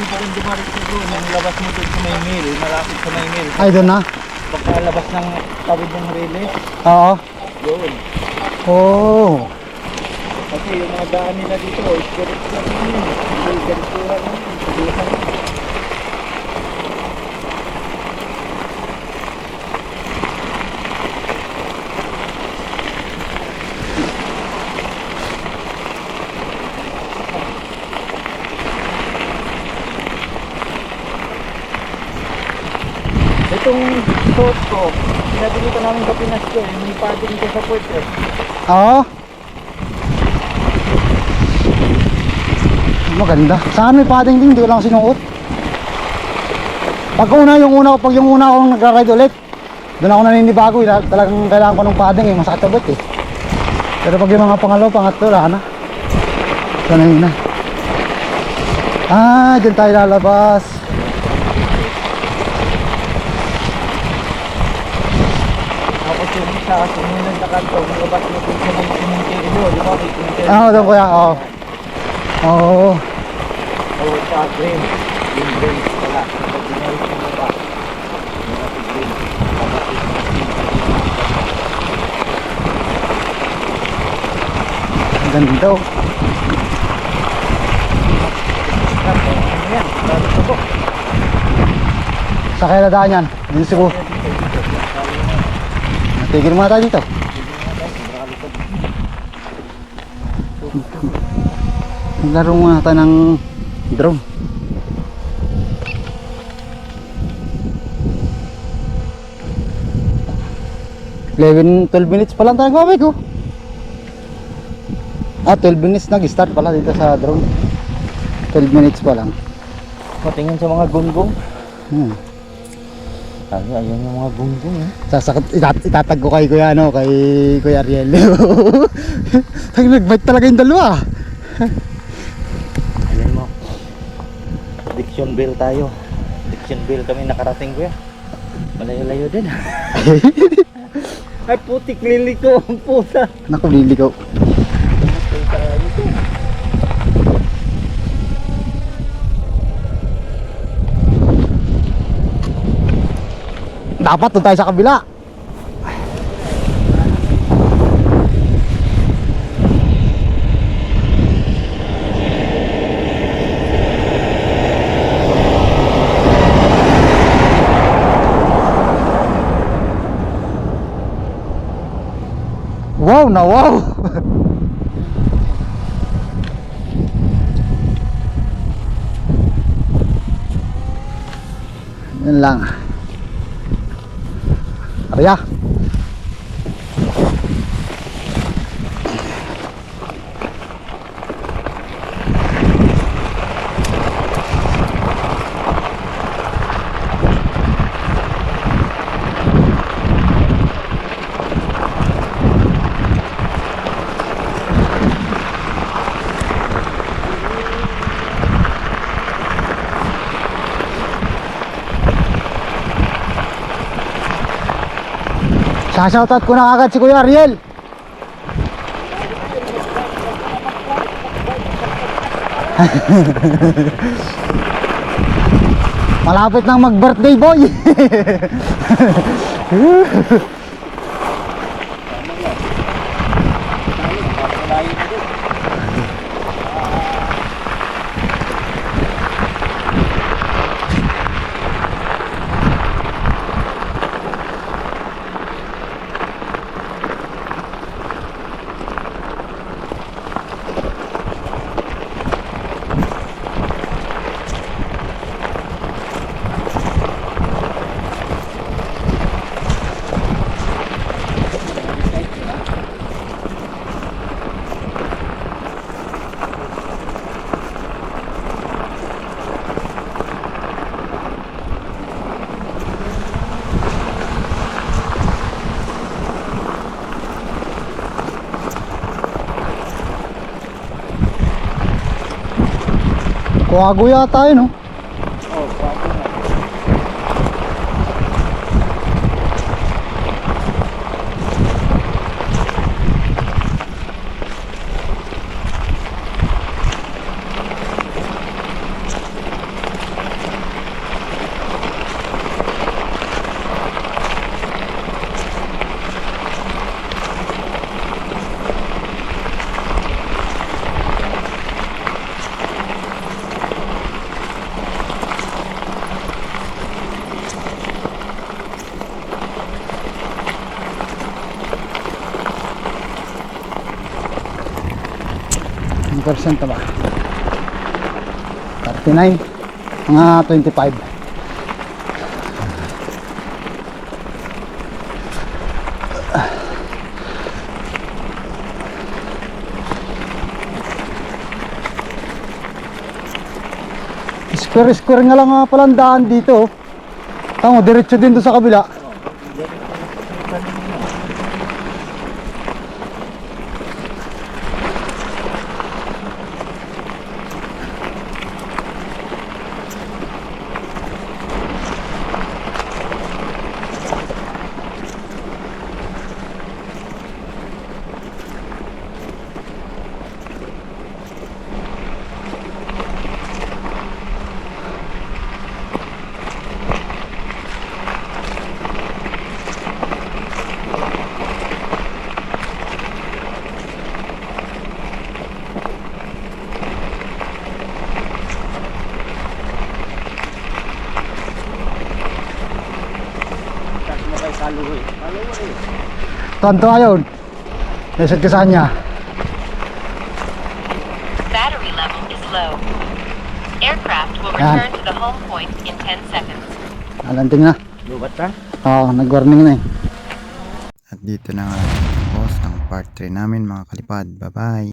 dito kung dumarit mo doon, yung labas mo doon sa may mill, malapit sa may mill. Ay, doon na? Pagkalabas ng tawid ng relay, Oo. doon. Oh. Kasi yung mga daan nila dito, is ganito lang yun. Hindi ganito lang yun. Ganito lang yun. Itong suot ko, pinabili ko namin sa Pinas ko eh. May padding ko sa puwet eh. Oo. Maganda. Saan may padding din, hindi ko lang sinuot. Pag una, yung una, pag yung una akong nagra-ride ulit, doon ako naninibago, talagang kailangan ko ng padding eh, masakit sa butt eh. Pero pag yung mga pangalawa, pangatlo, wala na. Sanay na. Ah, dyan tayo lalabas. Tapos yung isa, sumunod na kanto, nilabas mo kung sa may cemetery di ba? May cemetery. Ah, doon kuya, oo. Oo. Oo, sa green. Green green wala. Pag dinayos mo ba? Yung green. Ang ganda oh. Sa. Sa kaya nadaan yan. Dito siguro. Tigil muna tayo dito. Laro muna tayo ng drone. Eleven, 12 minutes pa lang tayo gawin ko. Ah, 12 minutes nag-start pala dito sa drone. 12 minutes pa lang. Patingin sa mga gunggong. Hmm. Ay, ayun yung mga gunggong eh. Sasakit, itat, itatag ko kay Kuya ano, kay Kuya Ariel. Tag nagbite talaga yung dalawa. Ayan mo. Dictionville tayo. Dictionville kami nakarating ko yan. Malayo-layo din. Ay putik liliko ang puta. Naku, liligaw. Dapat doon tayo sa kabila. Wow na wow! Yan lang. Riah. Shoutout ko na agad si Kuya Ariel. Malapit nang mag-birthday boy. Kuwago yata yun, no? 10% ba? 39 mga 25 square square nga lang nga pala ang daan dito oh. tamo diretso din doon sa kabila. Tanto ayun. Nesad ka sa kanya. Battery level is low. Aircraft will return to the home point in 10 seconds. Alanting na. Lubat ka? Oo, nag-warning na eh. At dito na nga ang part 3 namin mga kalipad. Bye bye!